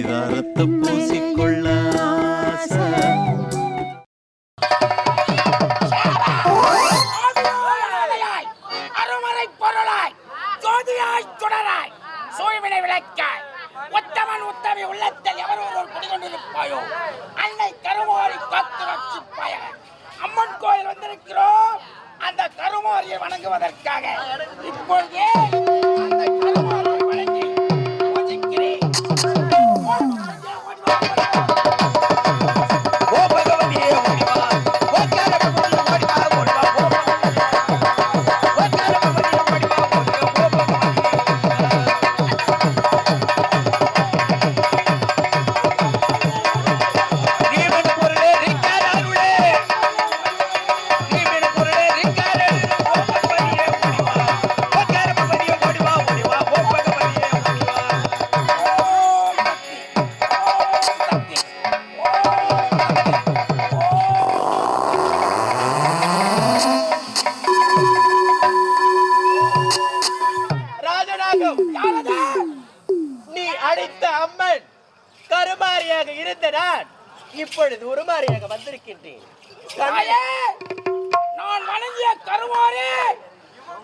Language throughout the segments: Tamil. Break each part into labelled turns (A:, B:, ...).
A: பரிதாரத்தை பூசிக்கொள்ள
B: அருமறை பொருளாய் ஜோதியாய் தொடராய் சூழ்வினை விளக்காய். உத்தமன் உத்தமி உள்ளத்தில் எவர் ஒருவர் குடிகொண்டிருப்பாயோ? அன்னை கருமாரி காத்து ரட்சிப்பாய. அம்மன் கோயில் வந்திருக்கிறோம். அந்த கருமாரியை வணங்குவதற்காக இப்பொழுதே அந்த கருமாரியை
C: வந்திருக்கின்றேன்.
B: நான் வணங்கிய கருமாறே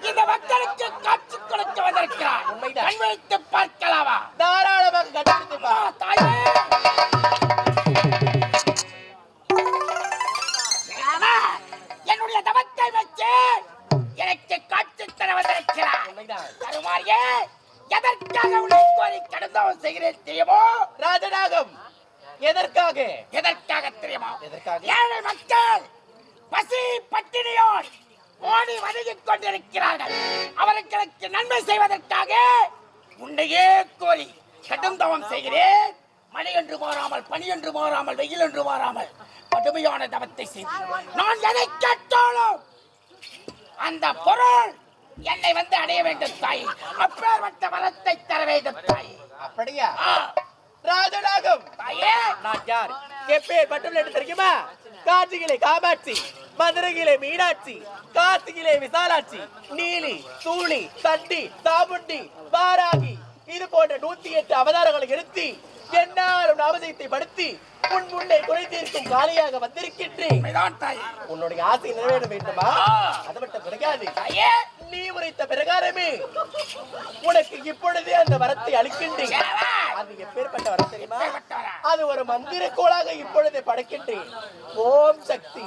B: இந்த மக்களுக்கு காட்சி கொடுக்க வந்திருக்கிறார்.
C: உண்மைதான்.
B: பார்க்கலாமா?
C: தாராளமாக கண்டுபிடித்து
B: செய்வதற்காக உன்னையே கோரி கடும் தவம் செய்கிறேன். மழை என்று மாறாமல் பனி என்று மாறாமல் வெயில் என்று மாறாமல் கடுமையான தவத்தை செய்து நான் எதை கேட்டாலும் அந்த பொருள் என்னை வந்து அடைய வேண்டும் தாய். அப்பேற்பட்ட வரத்தை தர வேண்டும் தாய்.
C: அப்படியா?
B: ஆ,
C: ராஜநாகம்
B: தாயே.
C: நான் யார்? எப்பேர் பட்டம் தெரியுமா? காஞ்சியிலே காமாட்சி. மதுரையிலே மீனாட்சி காசியிலே விசாலாட்சி நீலி சூளி தண்டி சாமுண்டி வாராகி இது போன்ற நூத்தி எட்டு அவதாரங்களை எடுத்து என்னாலும் அவசியத்தை படுத்தி உன் முன்னே குறை தீர்க்கும் காலியாக வந்திருக்கின்றேன். உன்னுடைய ஆசை நிறைவேற வேண்டுமா. அது மட்டும் கிடையாது.
B: தாயே.
C: நீ உரைத்த பிரகாரமே. உனக்கு இப்பொழுதே அந்த வரத்தை அளிக்கின்றேன். அது எப்பேற்பட்ட வரம் தெரியுமா? அது ஒரு மந்திர கோளாக இப்பொழுது படைக்கின்றேன். ஓம் சக்தி.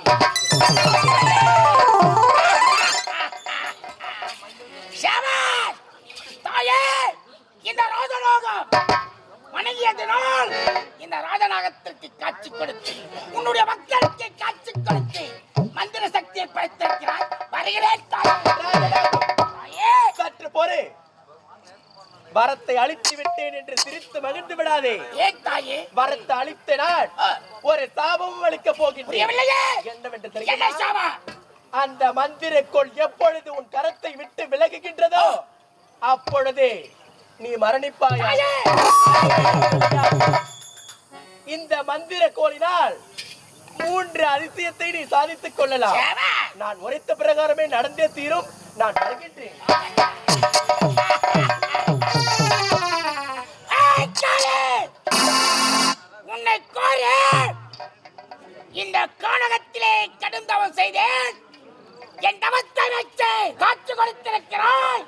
B: இந்த ராஜநாகம் வணங்கியதினால் இந்த ராஜநாகத்திற்கு காட்சி கொடுத்து உன்னுடைய
C: மக்கள் வரத்தை அழித்து விட்டேன் என்று சிரித்து மகிழ்ந்து விடாதே. வரத்தை அழித்த நான் ஒரு சாபம் அளிக்க போகின்றேன். என்னவென்று
B: என்ன
C: தெரியுமா அந்த மந்திரக்கோள் எப்பொழுது உன் கரத்தை விட்டு விலகுகின்றதோ அப்பொழுதே நீ மரணிப்பாயா? இந்த மந்திர கோலினால் மூன்று அதிசயத்தை நீ சாதித்துக் கொள்ளலாம்! நான் உரைத்த பிரகாரமே நடந்தே தீரும். நான் வருகின்றேன்
B: உன்னை கோரி. இந்த கானகத்திலே கடும் தவம் செய்தேன். என் தவத்தை வச்சு காட்சி கொடுத்திருக்கிறாய்.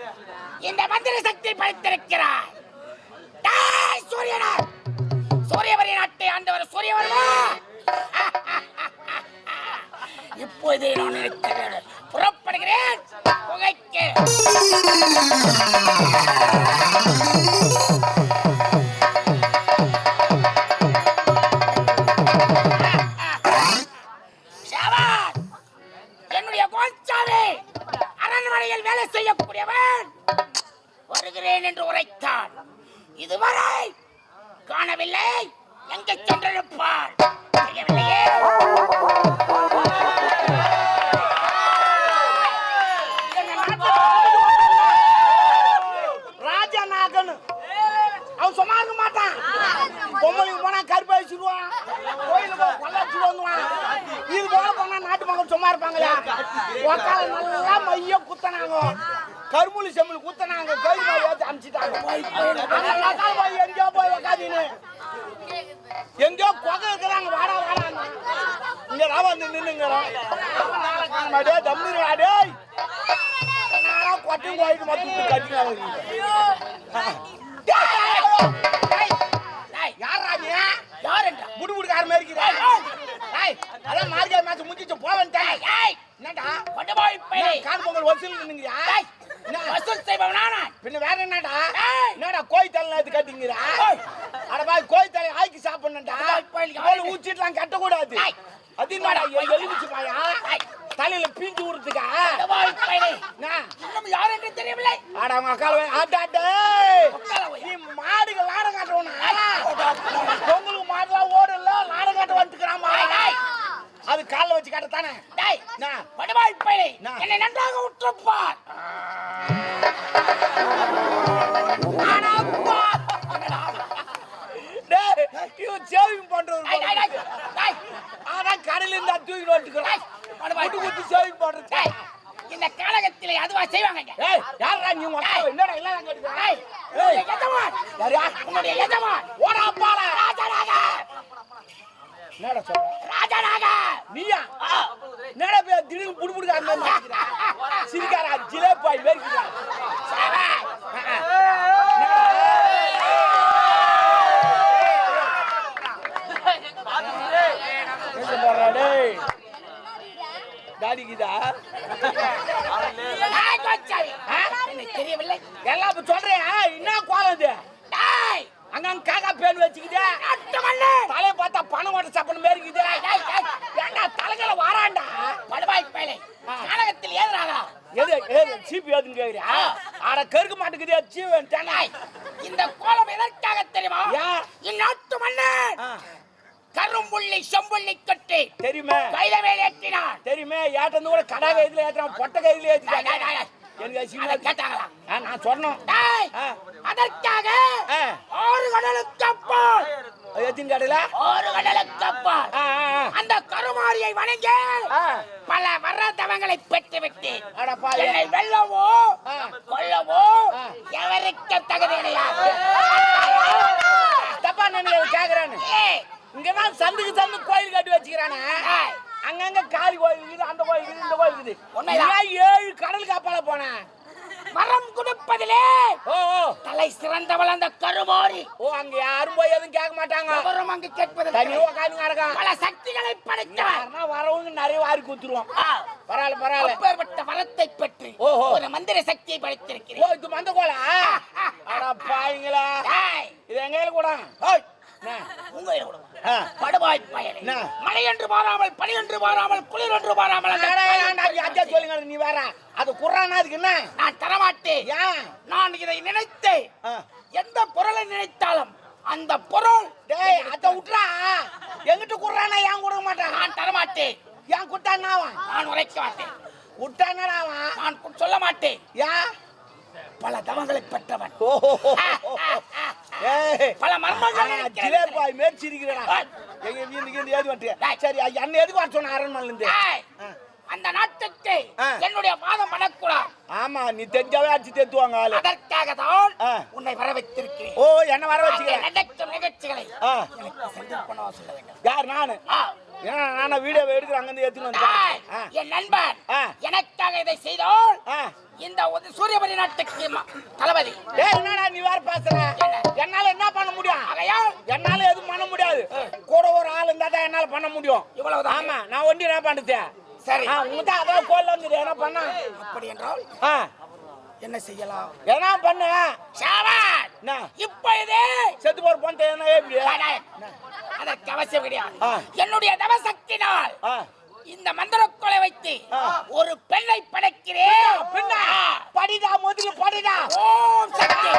B: இந்த மந்திர சக்தி படைத்திருக்கிறாய். டேய், சூரியனார் சூரியவரி நாட்டை ஆண்டவர் சூரியவர்மா. இப்போது நான் இருக்கிறேன் புறப்படுகிறேன். புகைக்கு. அரண்மனையில் செய்யக்கூடியவன் வருகிறேன் என்று உரைத்தான். இதுவரை காணவில்லை. எங்கே சென்றிருப்பான் தெரியவில்லையே. ராஜநாகன் அவன் சும்மா இருக்க மாட்டான். பொம்பளைக்கு போனா கருப்பு அழிச்சிடுவான் கோயிலுக்கு கொள்ள அடிச்சுட்டு இது போல போனா நாட்டு மக்கள் சும்மா இருப்பாங்களா உக்கால நல்லா மைய குத்தனாங்க. கருமூலி செம்மல் குத்தனாங்க. கோயில் மாதிரி ஏற்றி அனுப்பிச்சிட்டாங்க போய் எங்கேயோ போய் உக்காதீங்க
D: எங்கேயோ குகை இருக்கிறாங்க. வாடா வாடா இங்க தான் வந்து நின்னுங்கிறோம் டே தம்பி டேய் நானா கொட்டையும் கோயிட்டு மொத்தம் கட்டினாங்க யாரா நீ?
B: யாருண்டா
D: புடு புடுக்கார மாதிரி இருக்கிறாய் அதான் மார்கழி மாசம் முடிஞ்சிச்சு போவன்ட்டேன்
B: ஏய்
D: என்னடா?
B: படுபாய் பையலே
D: கார் பொங்கல் வசூல்
B: ஏய், வசூல் செய்பவனா நான்
D: பின்ன வேற என்னடா. என்னடா கோய் தலை கட்டிங்கிறா
B: ஏய்.
D: அட பாய் கோய் தலை ஆக்கி சாப்பிடணும்டா கோல் ஊச்சிட்டுலாம் கட்டக்கூடாது. அது என்னடா. எலுமிச்சு பாயா. தலையில பீஞ்சு விடுறதுக்கா?
B: இன்னும் யார் என்று தெரியவில்லை
D: ஆட அவங்க அக்கால ஆட்டாட்டே. நீ மாடுக்கு லாடம் காட்டுவனா பொங்கலுக்கு மாடுலாம் ஓடல லாடம் காட்ட வந்துக்கிறாமா. அது கால்ல வச்சு காட்டத்தானே
B: டேய்
D: என்ன?
B: படுபாய் பையலே
D: என்ன?
B: நன்றாக உற்றுப்பார்
D: சேவிங்
B: டேய்,
D: அதான் கடையில இருந்து
B: டேய், படுபாய்
D: குட்டு குத்து சேவிங் பண்றது.
B: இந்த காலகத்திலே அதுவா செய்வாங்க.
D: ஏய் யாரா நீ அக்கா என்னடா எல்லாம்
B: டேய், உன்னுடைய எஜமான்.
D: யாரா
B: உன்னுடைய எஜமான்.
D: ஓடா அப்பால
B: ராஜாராக
D: என்னடா சொல்ற?
B: ராஜாராக
D: நீயா? என்னடா திடீர்னு புடு புடுக்க அந்த மாதிரி மாத்திக்கிறா? சிரிக்காரா ஜிலேபாய் வேர்க்கிறா டேய் டாடிக்குதா
B: டேய், கோச்சாவி. எனக்கு தெரியவில்லை
D: எல்லாம் இப்ப சொல்றேன் என்ன கோலம் இது
B: டேய்,
D: அங்கங்க காக்கா பேன் வச்சுக்கிட்டே
B: நாட்டு மண்ணு.
D: தலையை பார்த்தா பணம் ஓட்ட சாப்பிட மாதிரி இருக்குது
B: டேய், டேய்,
D: ஏண்டா தலைகளை வாராண்டா
B: படுபாய் பயலே. கானகத்தில் ஏறுறாங்களா?
D: எது எது சீப்பு ஏதுன்னு கேக்குறியா? ஆட கருக்க மாட்டேங்குது சீவன்
B: டேய், இந்த கோலம் எதற்காக தெரியுமா? இந்நாட்டு மன்னன் கரும்புள்ளி செம்புள்ளி கட்டி
D: தெரியுமே.
B: கையில மேல் ஏற்றினான்.
D: தெரியுமே ஏட்டந்து கூட கடா கைதுல ஏத்துறான் பொட்டை கைதுல
B: டேய்.
D: எனக்கு அசிங்கமா.
B: கேட்டாங்களா?
D: நான் சொன்னோம்.
B: அதற்காக. ஆறு கடலுக்கு அப்பால்.
D: எத்தின்
B: ஆறு கடலுக்கு அப்பால். அந்த கருமாரியை வணங்கி. பல வரதவங்களை பெற்றுவிட்டு என்னை வெல்லவோ. கொல்லவோ. எவருக்கு தகுதி கிடையாது.
D: தப்பா நினைக்க கேக்குறானு. இங்கதான் சந்துக்கு சந்து கோயில் கட்டி வச்சுக்கிறானே. அங்கங்க காளி கோயில் இருக்குது அந்த கோயில் இருக்குது இந்த கோயில் இருக்குது. ஏழு கடல் காப்பால போனேன்.
B: வரம் கொடுப்பதிலே
D: ஓ ஓ.
B: தலை சிறந்தவள் அந்த கருமாரி.
D: ஓ அங்க யாரும் போய் எதுவும் கேட்க மாட்டாங்க.
B: வரம் அங்கு கேட்பது
D: தனி உட்காந்து கிடக்கான்
B: பல சக்திகளை படைத்தவன்
D: யாருன்னா வரவங்க நிறைய வாரி குத்துருவோம் பரவாயில்ல பரவாயில்ல.
B: அப்பேற்பட்ட வரத்தை பெற்று
D: ஓஹோ.
B: ஒரு மந்திர சக்தியை
D: ஓ
B: படைத்திருக்கிறேன்
D: இது மந்த கோலா அட பாய்ங்களா இது எங்க கூட
B: ஏய்,
D: என்ன?
B: உங்க இடம் கொடுங்க.
D: ஆ.
B: படுபாய் பயலே.
D: என்ன?
B: மழை என்று பனி என்று மாறாமல் குளிர் என்று
D: அடிச்சா சொல்லுங்க நீ வேற. அது குர்றானா அதுக்கு என்ன?
B: நான் தரமாட்டேன். நான் இதை நினைத்து
D: ஆ.
B: எந்த பொருளை நினைத்தாலும் அந்த பொருள்
D: டேய் அத விட்றா எங்கிட்ட குர்றானா ஏன் கொடுக்க மாட்டான்?
B: நான் தரமாட்டேன்.
D: ஏன் குட்டானாவன்
B: நான் உரைக்க மாட்டேன்.
D: விட்டானடா அவன்
B: நான் சொல்ல மாட்டேன்.
D: ஏன்?
B: பல தவங்களை பெற்றவன். பல மர்மங்கள்
D: மேய்ச்சி இருக்கிறடா. எங்க ஏது வந்துட்டு. சரி என்ன எதுக்கு வர சொன்ன அரண்மனையில இருந்து
B: அந்த நாட்டுக்கு. என்னுடைய பாதம் படக்கூடாது
D: ஆமா நீ தெரிஞ்சாவே அடிச்சு தேத்துவாங்க ஆளு.
B: அதற்காக தான். உன்னை வர வைத்திருக்கிறேன்
D: ஓ என்ன வர
B: அங்கே
D: வச்சுக்கிறேன்
B: நடக்கும் நிகழ்ச்சிகளை
D: யார் நானு. ஏன்னா நானா வீடியோ எடுக்கிற அங்கிருந்து வந்தேன்
B: என் நண்பன். எனக்காக இதை செய்தால்
D: ஆ.
B: இந்த ஒரு சூரியபரி நாட்டுக்கு தளபதி.
D: என்னடா நீ வேற பேசுற? என்னால என்ன பண்ண முடியும்? என்னால எதுவும் பண்ண முடியாது. கூட ஒரு ஆள் இருந்தா தான் என்னால பண்ண முடியும்.
B: இவ்வளவுதான்.
D: ஆமா நான் ஒண்டி என்ன பண்ணுது
B: சரி.
D: உங்க தான் அதான் கோல்ல வந்து என்ன பண்ண?
B: அப்படி என்றால் என்ன செய்யலாம்?
D: என்ன பண்ண.
B: ஷாபான்
D: என்ன?
B: இப்பொழுதே
D: செத்து போற பொண்ணு என்ன எப்படி.
B: அதற்கு அவசியம் கிடையாது. என்னுடைய தவசக்தினால் இந்த மந்திர கொலை வைத்து. ஒரு பெண்ணை படைக்கிறேன் ஆ.
D: படிடா முதல்ல படிடா
B: ஓம் சக்தி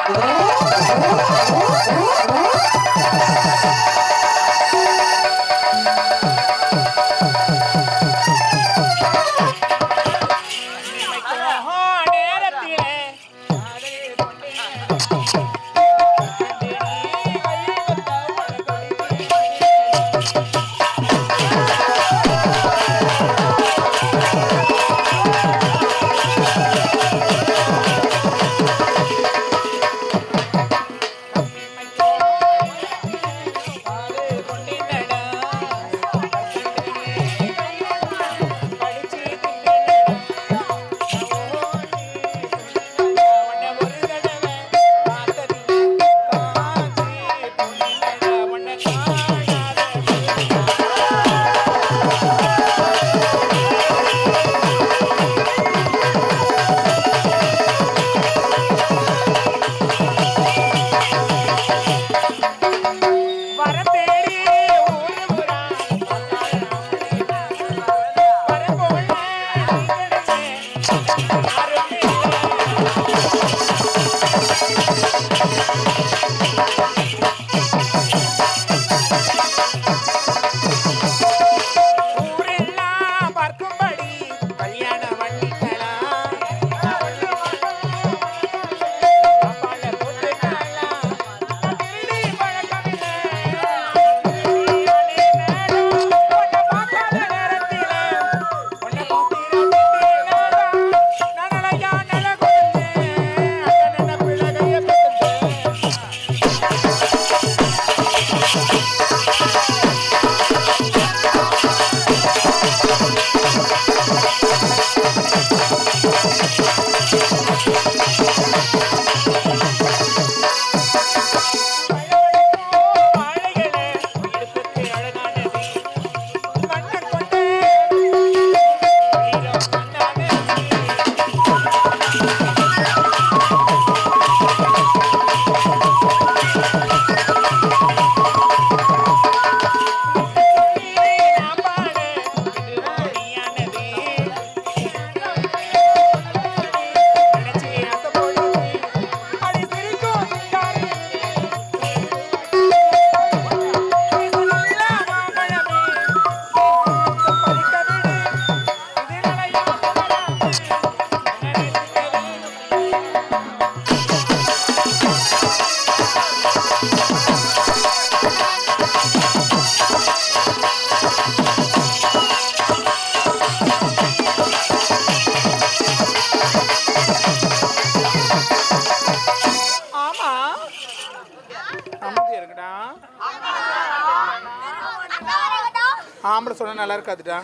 E: ஆம்பளை சொன்னா நல்லா இருக்காதுடா.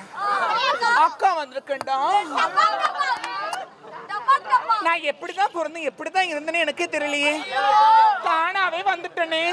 E: அக்கா வந்திருக்கேன்டா. நான் எப்படிதான் பிறந்தேன் எப்படிதான் இருந்தேன்னு எனக்கே தெரியலையே. தானாவே வந்துட்டேனே.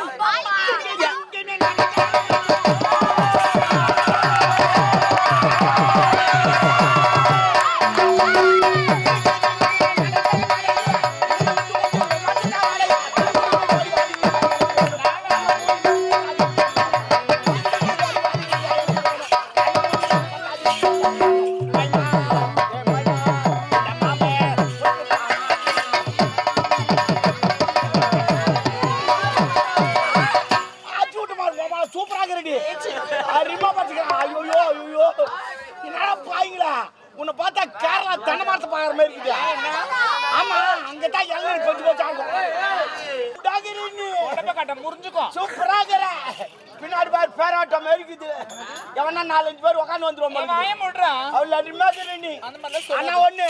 D: நாலஞ்சு பேர் உட்காந்து வந்துருவோம் அருமையாக இருக்கிற நீ.
E: அந்த மாதிரிலாம்
D: ஆனா
E: சொல்லாத.
D: ஒண்ணு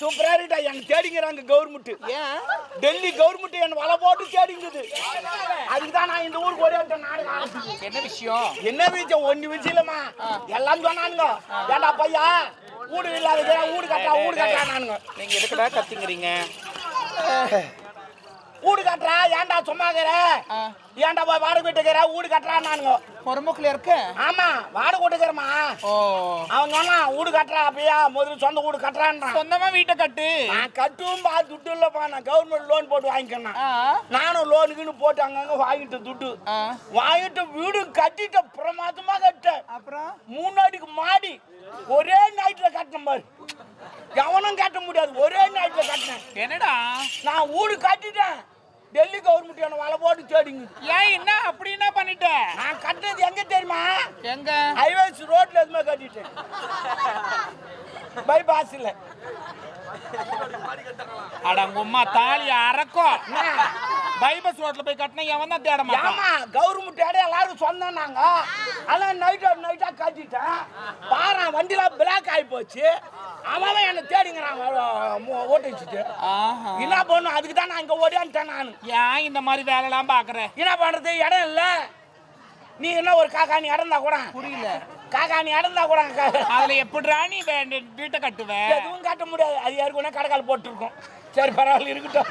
D: சூப்பரா இருக்கா எனக்கு தேடிங்கிறாங்க கவர்மெண்ட்.
E: ஏன்?
D: டெல்லி கவர்மெண்ட் என்ன வலை போட்டு தேடிங்குது. அதுக்கு தான் நான் இந்த ஊருக்கு ஒரே நாடகம்.
E: என்ன விஷயம்?
D: என்ன விஷயம்? ஒண்ணு விஷயம் இல்லம்மா. எல்லாம் சொன்னானுங்க. ஏண்டா பையா? வீடு இல்லாத வீடு கட்டுறா வீடு கட்டுறானுங்க
E: நீங்க எதுக்குடா கத்திங்கிறீங்க?
D: வீடு கட்டுறா ஏன்டா சும்மா இருக்கிற
E: ஆ.
D: ஏன்டா போய் வாடகை வீட்டுக்கிற வீடு கட்டுறான்னானுங்க.
E: பொறுமுக்குல இருக்க?
D: ஆமா வாடகை வீட்டுக்கிறமா
E: ஓ.
D: அவன் வீடு கட்டுறா அப்பயா முதல்ல சொந்த வீடு கட்டுறான்றான்.
E: சொந்தமா வீட்டை கட்டு?
D: நான் கட்டும் பா துட்டு இல்லப்பா. நான் கவர்மெண்ட் லோன் போட்டு வாங்கிக்கிறேன்
E: ஆ.
D: நானும் லோனுக்குன்னு போட்டு அங்கங்க வாங்கிட்டு துட்டு. வாங்கிட்டு வீடு கட்டிட்ட பிரமாதமா கட்டேன்
E: அப்புறம்?
D: மூணு அடிக்கு மாடி ஒரே நைட்ல கட்டினேன் பாரு. எவனும் கட்ட முடியாது. ஒரே நைட்ல கட்டினேன்.
E: என்னடா?
D: நான் வீடு கட்டிட்டேன். டெல்லி கவர்மெண்ட் என்ன வலை போட்டு தேடிங்க.
E: ஏன் என்ன? அப்படி என்ன பண்ணிட்ட?
D: நான் கட்டினது எங்க தெரியுமா?
E: எங்க?
D: ஹைவேஸ் ரோட்ல எதுவுமே கட்டிட்டேன். பைபாஸ் இல்ல
E: அட உங்க அம்மா தாலி அறக்கும் பைபஸ் ரோட்ல போய் கட்டினா எவன் தான் தேட மாட்டான்?
D: கவர்மெண்ட் இடம் எல்லாரும் நாங்க. ஆனா நைட்டா நைட்டா கட்டிட்டேன். பாரு வண்டியில பிளாக் ஆகி போச்சு. அவன் என்ன தேடிங்கிறான் ஓட்டு வச்சுட்டு. என்ன பண்ணும்? அதுக்கு தான் நான் இங்க ஓடியான்ட்டேன் நான்.
E: ஏன் இந்த மாதிரி வேலைலாம் பாக்குற
D: என்ன பண்றது? இடம் இல்ல. நீ என்ன ஒரு காக்காணி இடந்தா கூட.
E: புரியல.
D: காக்காணி இடந்தா கூட
E: அதுல எப்படிடா நீ வீட்டை கட்டுவ?
D: எதுவும் காட்ட முடியாது. அது யாருக்குன்னா கடைக்கால் போட்டிருக்கோம். சரி பரவாயில்ல இருக்கட்டும்.